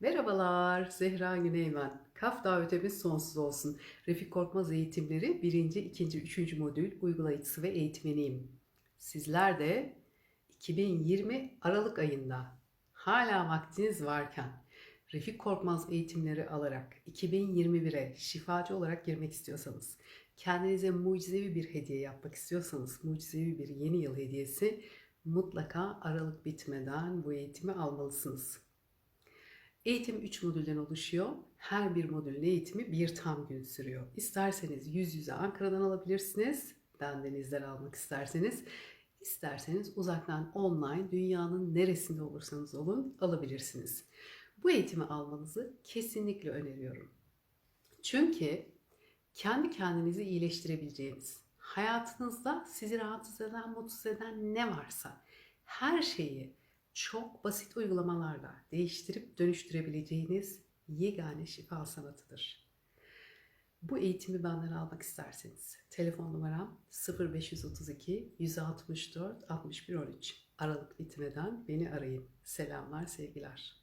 Merhabalar, Zehra Güneymen. Kaf davetimiz sonsuz olsun. Refik Korkmaz eğitimleri 1. 2. 3. modül uygulayıcısı ve eğitmeniyim. Sizler de 2020 Aralık ayında hala vaktiniz varken Refik Korkmaz eğitimleri alarak 2021'e şifacı olarak girmek istiyorsanız, kendinize mucizevi bir hediye yapmak istiyorsanız, mucizevi bir yeni yıl hediyesi mutlaka Aralık bitmeden bu eğitimi almalısınız. Eğitim 3 modülden oluşuyor. Her bir modülün eğitimi bir tam gün sürüyor. İsterseniz yüz yüze Ankara'dan alabilirsiniz. Benden izler almak isterseniz. İsterseniz uzaktan online dünyanın neresinde olursanız olun alabilirsiniz. Bu eğitimi almanızı kesinlikle öneriyorum. Çünkü kendi kendinizi iyileştirebileceğiniz, hayatınızda sizi rahatsız eden, mutsuz eden ne varsa her şeyi çok basit uygulamalarla değiştirip dönüştürebileceğiniz yegane şifa sanatıdır. Bu eğitimi benden almak isterseniz telefon numaram 0532 164 61 13. Aralık bitmeden beni arayın. Selamlar, sevgiler.